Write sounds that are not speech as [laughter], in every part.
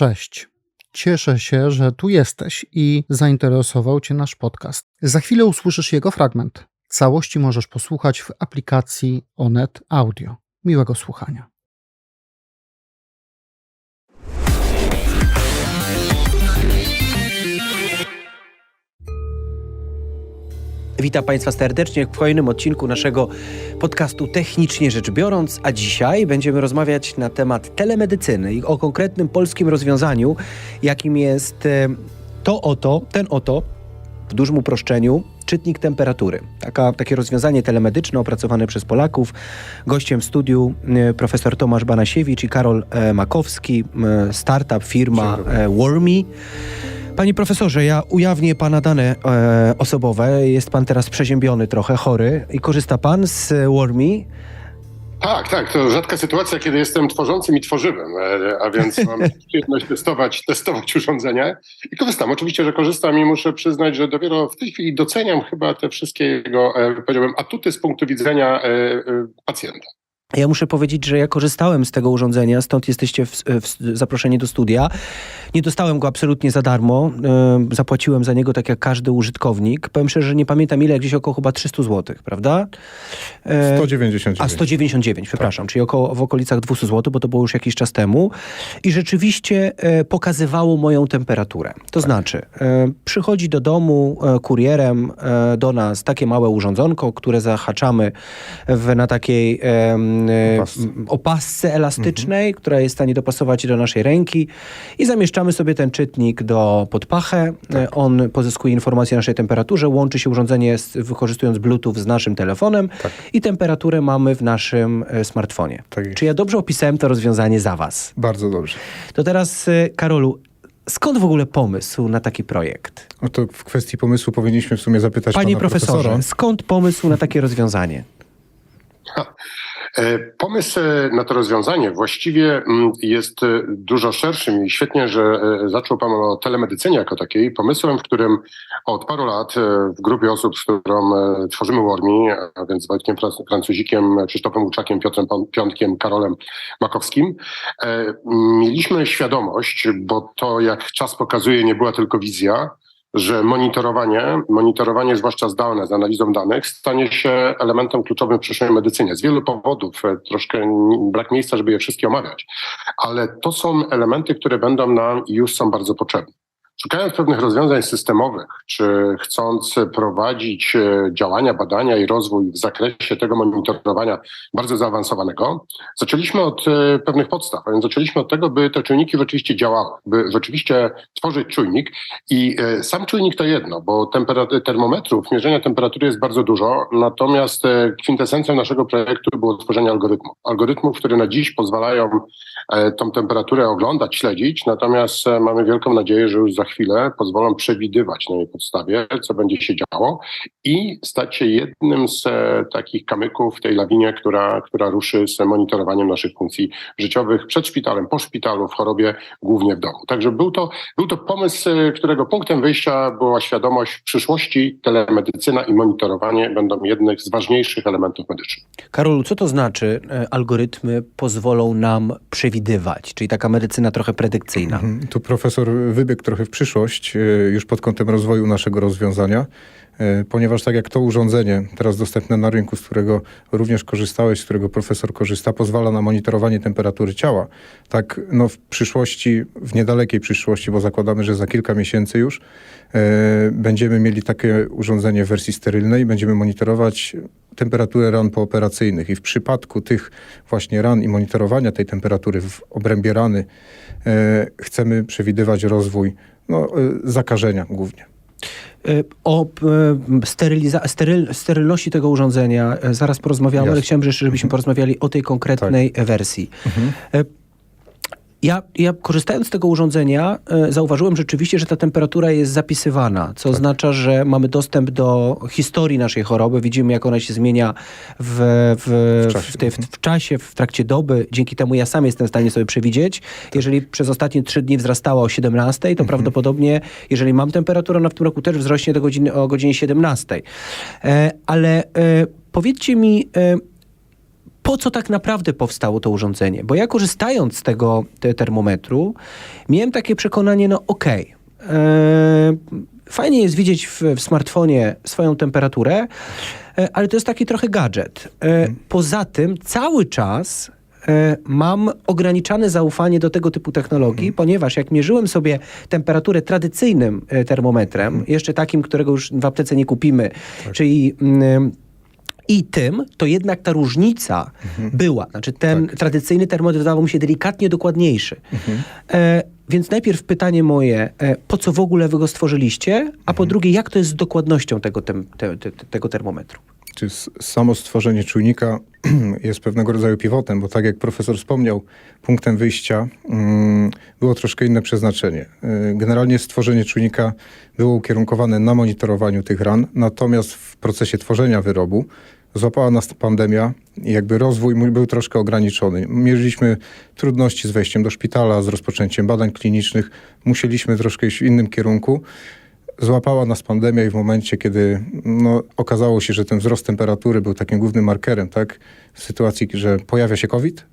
Cześć. Cieszę się, że tu jesteś i zainteresował Cię nasz podcast. Za chwilę usłyszysz jego fragment. Całości możesz posłuchać w aplikacji Onet Audio. Miłego słuchania. Witam Państwa serdecznie w kolejnym odcinku naszego podcastu Technicznie Rzecz Biorąc, a dzisiaj będziemy rozmawiać na temat telemedycyny i o konkretnym polskim rozwiązaniu, jakim jest e, to oto, ten oto, w dużym uproszczeniu, czytnik temperatury. Taka, takie rozwiązanie telemedyczne opracowane przez Polaków. Gościem w studiu e, profesor Tomasz Banasiewicz i Karol e, Makowski, startup, firma Wormy. Panie profesorze, ja ujawnię pana dane e, osobowe. Jest pan teraz przeziębiony trochę, chory i korzysta pan z e, Wormy. Tak, tak. To rzadka sytuacja, kiedy jestem tworzącym i tworzywem, e, a więc [laughs] mam przyjemność testować, testować urządzenia i korzystam. Oczywiście, że korzystam i muszę przyznać, że dopiero w tej chwili doceniam chyba te wszystkie jego, e, powiedziałbym, atuty z punktu widzenia pacjenta. Ja muszę powiedzieć, że ja korzystałem z tego urządzenia, stąd jesteście w, w, zaproszeni do studia. Nie dostałem go absolutnie za darmo. E, zapłaciłem za niego tak jak każdy użytkownik. Powiem szczerze, że nie pamiętam ile, gdzieś około chyba 300 zł, prawda? E, 199. A 199, przepraszam, czyli około w okolicach 200 zł, bo to było już jakiś czas temu. I rzeczywiście e, pokazywało moją temperaturę. To tak. znaczy, e, przychodzi do domu e, kurierem do nas takie małe urządzonko, które zahaczamy w, na takiej opasce, opasce elastycznej, mhm. która jest w stanie dopasować do naszej ręki i zamieszczamy sobie ten czytnik do podpachę. Tak. On pozyskuje informacje o naszej temperaturze, łączy się urządzenie z, wykorzystując Bluetooth z naszym telefonem tak. i temperaturę mamy w naszym smartfonie. Tak Czy ja dobrze opisałem to rozwiązanie za was? Bardzo dobrze. To teraz, Karolu, Skąd w ogóle pomysł na taki projekt? No to w kwestii pomysłu powinniśmy w sumie zapytać Panie pana profesorze, profesora. skąd pomysł na takie rozwiązanie? Ha. Pomysł na to rozwiązanie właściwie jest dużo szerszym i świetnie, że zaczął Pan o telemedycynie jako takiej. Pomysłem, w którym od paru lat w grupie osób, z którą tworzymy Wormi, a więc Wojtkiem Francuzikiem, Krzysztofem Łuczakiem, Piotrem Piątkiem, Karolem Makowskim, mieliśmy świadomość, bo to jak czas pokazuje nie była tylko wizja, że monitorowanie, monitorowanie zwłaszcza zdalne z analizą danych, stanie się elementem kluczowym w przyszłej medycynie. Z wielu powodów, troszkę brak miejsca, żeby je wszystkie omawiać, ale to są elementy, które będą nam już są bardzo potrzebne. Szukając pewnych rozwiązań systemowych, czy chcąc prowadzić działania, badania i rozwój w zakresie tego monitorowania bardzo zaawansowanego, zaczęliśmy od pewnych podstaw. A więc zaczęliśmy od tego, by te czujniki rzeczywiście działały, by rzeczywiście tworzyć czujnik. I sam czujnik to jedno, bo termometrów, mierzenia temperatury jest bardzo dużo, natomiast kwintesencją naszego projektu było tworzenie algorytmów. Algorytmów, które na dziś pozwalają tą temperaturę oglądać, śledzić, natomiast mamy wielką nadzieję, że już za chwilę pozwolą przewidywać na jej podstawie, co będzie się działo i stać się jednym z takich kamyków w tej lawinie, która, która ruszy z monitorowaniem naszych funkcji życiowych przed szpitalem, po szpitalu, w chorobie, głównie w domu. Także był to, był to pomysł, którego punktem wyjścia była świadomość w przyszłości telemedycyna i monitorowanie będą jednym z ważniejszych elementów medycznych. Karolu, co to znaczy algorytmy pozwolą nam przewidywać, czyli taka medycyna trochę predykcyjna? Mhm. Tu profesor wybiegł trochę w przyszłość już pod kątem rozwoju naszego rozwiązania, ponieważ tak jak to urządzenie teraz dostępne na rynku, z którego również korzystałeś, z którego profesor korzysta, pozwala na monitorowanie temperatury ciała, tak no w przyszłości, w niedalekiej przyszłości, bo zakładamy, że za kilka miesięcy już będziemy mieli takie urządzenie w wersji sterylnej, będziemy monitorować temperaturę ran pooperacyjnych. I w przypadku tych właśnie ran i monitorowania tej temperatury w obrębie rany chcemy przewidywać rozwój no, zakażenia głównie. O steryliza- steryl- sterylności tego urządzenia zaraz porozmawiamy, Jasne. ale chciałem jeszcze, żebyśmy mhm. porozmawiali o tej konkretnej tak. wersji. Mhm. Ja, ja korzystając z tego urządzenia e, zauważyłem rzeczywiście, że ta temperatura jest zapisywana, co tak. oznacza, że mamy dostęp do historii naszej choroby, widzimy jak ona się zmienia w, w, w, czasie. w, te, w, w czasie, w trakcie doby. Dzięki temu ja sam jestem w stanie sobie przewidzieć. Tak. Jeżeli przez ostatnie trzy dni wzrastała o 17, to mhm. prawdopodobnie, jeżeli mam temperaturę, ona w tym roku też wzrośnie do godziny, o godzinie 17. E, ale e, powiedzcie mi, e, po co tak naprawdę powstało to urządzenie? Bo ja korzystając z tego te termometru, miałem takie przekonanie, no okej, e, fajnie jest widzieć w, w smartfonie swoją temperaturę, e, ale to jest taki trochę gadżet. E, Poza tym cały czas mam ograniczane zaufanie do tego typu technologii, ponieważ jak mierzyłem sobie temperaturę tradycyjnym termometrem, jeszcze takim, którego już w aptece nie kupimy, czyli mm, i tym, to jednak ta różnica była. Znaczy ten tradycyjny termometr wydawał mi się delikatnie dokładniejszy. E, więc najpierw pytanie moje, e, po co w ogóle wy go stworzyliście, a po drugie, jak to jest z dokładnością tego, tem, te, te, tego termometru? Czy samo stworzenie czujnika [clears throat] jest pewnego rodzaju pivotem, bo tak jak profesor wspomniał, punktem wyjścia mm, było troszkę inne przeznaczenie. Y, Generalnie stworzenie czujnika było ukierunkowane na monitorowaniu tych ran, natomiast w procesie tworzenia wyrobu złapała nas pandemia i jakby rozwój mój był troszkę ograniczony. Mierzyliśmy trudności z wejściem do szpitala, z rozpoczęciem badań klinicznych, musieliśmy troszkę iść w innym kierunku złapała nas pandemia i w momencie, kiedy no, okazało się, że ten wzrost temperatury był takim głównym markerem, tak, w sytuacji, że pojawia się COVID,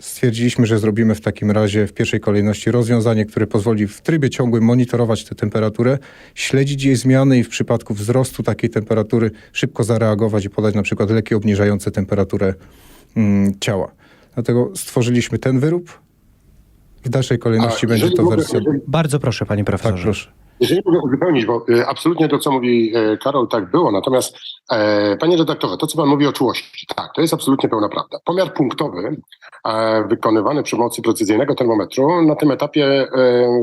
stwierdziliśmy, że zrobimy w takim razie w pierwszej kolejności rozwiązanie, które pozwoli w trybie ciągłym monitorować tę temperaturę, śledzić jej zmiany i w przypadku wzrostu takiej temperatury szybko zareagować i podać na przykład leki obniżające temperaturę mm, ciała. Dlatego stworzyliśmy ten wyrób. W dalszej kolejności A będzie to wersja... Bardzo proszę, panie Tak, profesorze. proszę. Jeżeli mogę uzupełnić, bo y, absolutnie to, co mówi y, Karol, tak było. Natomiast, e, panie redaktorze, to, co pan mówi o czułości, tak, to jest absolutnie pełna prawda. Pomiar punktowy e, wykonywany przy pomocy precyzyjnego termometru na tym etapie e,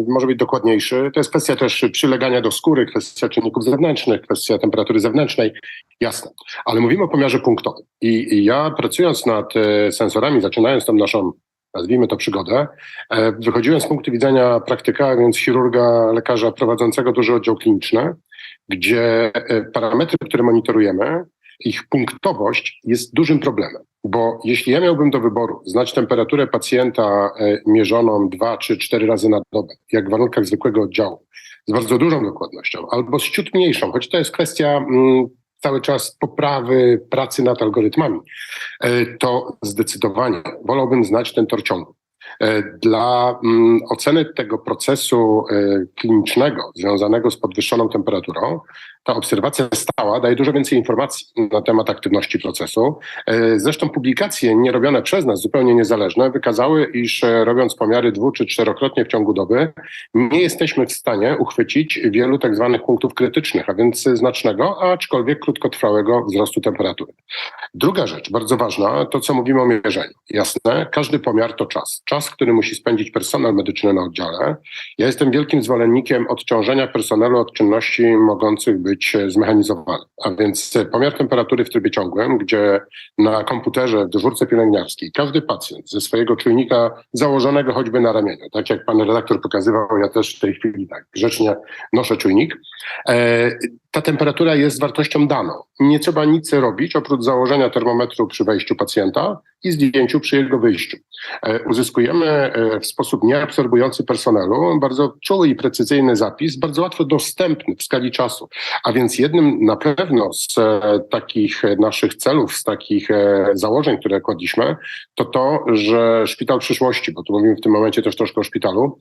może być dokładniejszy. To jest kwestia też przylegania do skóry, kwestia czynników zewnętrznych, kwestia temperatury zewnętrznej, jasne. Ale mówimy o pomiarze punktowym. I, ja pracując nad sensorami, zaczynając tą naszą nazwijmy to przygodę, E, Wychodziłem z punktu widzenia praktyka, więc chirurga, lekarza prowadzącego duży oddział kliniczny, gdzie e, parametry, które monitorujemy, ich punktowość jest dużym problemem. Bo jeśli ja miałbym do wyboru znać temperaturę pacjenta e, mierzoną dwa czy cztery razy na dobę, jak w warunkach zwykłego oddziału, z bardzo dużą dokładnością, albo z ciut mniejszą, choć to jest kwestia mm, cały czas poprawy pracy nad algorytmami, e, to zdecydowanie wolałbym znać ten tor ciągu. E, Dla mm, oceny tego procesu e, klinicznego związanego z podwyższoną temperaturą, ta obserwacja stała daje dużo więcej informacji na temat aktywności procesu. E, Zresztą publikacje nie robione przez nas, zupełnie niezależne, wykazały, iż robiąc pomiary dwu czy czterokrotnie w ciągu doby, nie jesteśmy w stanie uchwycić wielu tak zwanych punktów krytycznych, a więc znacznego, aczkolwiek krótkotrwałego wzrostu temperatury. Druga rzecz, bardzo ważna, to co mówimy o mierzeniu. Jasne, każdy pomiar to czas. Czas, który musi spędzić personel medyczny na oddziale. Ja jestem wielkim zwolennikiem odciążenia personelu od czynności mogących być zmechanizowane. A więc pomiar temperatury w trybie ciągłym, gdzie na komputerze w dyżurce pielęgniarskiej każdy pacjent ze swojego czujnika założonego choćby na ramieniu, tak jak pan redaktor pokazywał, ja też w tej chwili tak grzecznie noszę czujnik, e, ta temperatura jest wartością daną. Nie trzeba nic robić oprócz założenia termometru przy wejściu pacjenta i zdjęciu przy jego wyjściu. E, Uzyskujemy e, w sposób nieabsorbujący personelu bardzo czuły i precyzyjny zapis, bardzo łatwo dostępny w skali czasu. A więc jednym na pewno z e, takich naszych celów, z takich założeń, które kładliśmy, to to, że szpital przyszłości, bo tu mówimy w tym momencie też troszkę o szpitalu,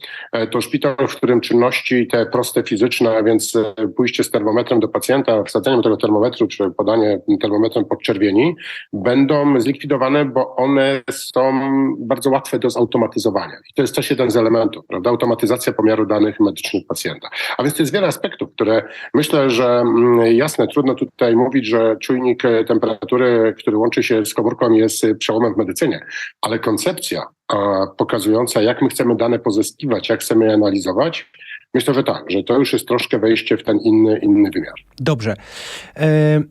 to szpital, w którym czynności te proste fizyczne, a więc pójście z termometrem do pacjenta, wsadzenie tego termometru, czy podanie termometrem podczerwieni, będą zlikwidowane, bo one są bardzo łatwe do zautomatyzowania. I to jest też jeden z elementów, prawda? Automatyzacja pomiaru danych medycznych pacjenta. A więc to jest wiele aspektów, które myślę, że mm, jasne, trudno tutaj mówić, że czujnik e, temperatury, który łączy się z komórką jest e, przełomem w medycynie, ale koncepcja pokazująca, jak my chcemy dane pozyskiwać, jak chcemy je analizować, myślę, że tak, że to już jest troszkę wejście w ten inny, inny wymiar. Dobrze. E,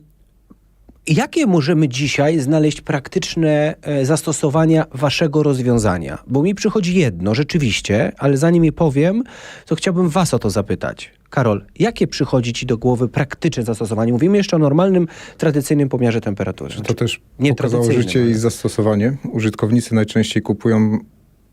Jakie możemy dzisiaj znaleźć praktyczne e, zastosowania waszego rozwiązania? Bo mi przychodzi jedno, rzeczywiście, ale zanim je powiem, to chciałbym was o to zapytać. Karol, jakie przychodzi ci do głowy praktyczne zastosowanie? Mówimy jeszcze o normalnym, tradycyjnym pomiarze temperatury. To też nie pokazało życie i zastosowanie. Użytkownicy najczęściej kupują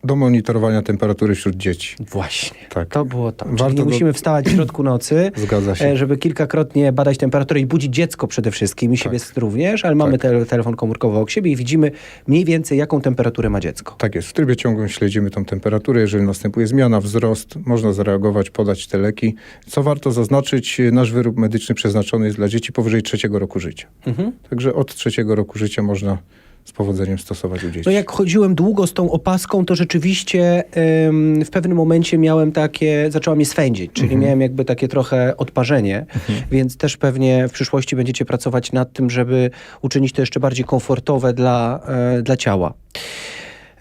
do monitorowania temperatury wśród dzieci. Właśnie. Tak. To było to. Czyli Warto do- musimy wstawać w środku nocy, [clears throat] e, żeby kilkakrotnie badać temperaturę i budzić dziecko przede wszystkim i siebie również, ale mamy Tak. te, telefon komórkowy obok siebie i widzimy mniej więcej, jaką temperaturę ma dziecko. Tak jest. W trybie ciągłym śledzimy tą temperaturę. Jeżeli następuje zmiana, wzrost, można zareagować, podać te leki. Co warto zaznaczyć, nasz wyrób medyczny przeznaczony jest dla dzieci powyżej trzeciego roku życia. Mhm. Także od trzeciego roku życia można z powodzeniem stosować u dzieci. No jak chodziłem długo z tą opaską, to rzeczywiście ym, w pewnym momencie miałem takie, zaczęła mnie swędzić, czyli Mhm. miałem jakby takie trochę odparzenie, więc też pewnie w przyszłości będziecie pracować nad tym, żeby uczynić to jeszcze bardziej komfortowe dla, e, dla ciała.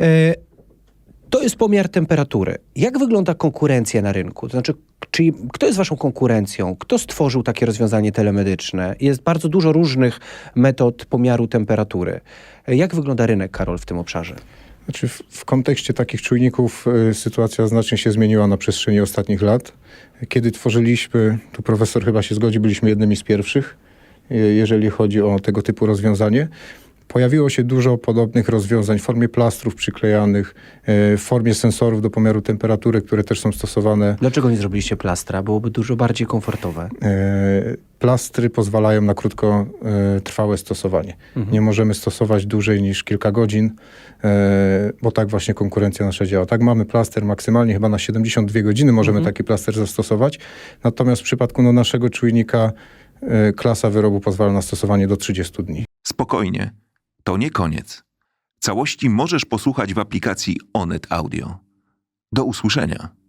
E, to jest pomiar temperatury. Jak wygląda konkurencja na rynku? To znaczy, czyli kto jest waszą konkurencją? Kto stworzył takie rozwiązanie telemedyczne? Jest bardzo dużo różnych metod pomiaru temperatury. Jak wygląda rynek, Karol, w tym obszarze? Znaczy w, w kontekście takich czujników y, sytuacja znacznie się zmieniła na przestrzeni ostatnich lat. Kiedy tworzyliśmy, tu profesor chyba się zgodzi, byliśmy jednymi z pierwszych, y, jeżeli chodzi o tego typu rozwiązanie. Pojawiło się dużo podobnych rozwiązań w formie plastrów przyklejanych, y, w formie sensorów do pomiaru temperatury, które też są stosowane. Dlaczego nie zrobiliście plastra? Byłoby dużo bardziej komfortowe. E, Plastry pozwalają na krótkotrwałe stosowanie. Nie możemy stosować dłużej niż kilka godzin, e, bo tak właśnie konkurencja nasza działa. Tak mamy plaster maksymalnie chyba na 72 godziny możemy taki plaster zastosować. Natomiast w przypadku no, naszego czujnika e, klasa wyrobu pozwala na stosowanie do 30 dni. Spokojnie, to nie koniec. Całości możesz posłuchać w aplikacji Onet Audio. Do usłyszenia.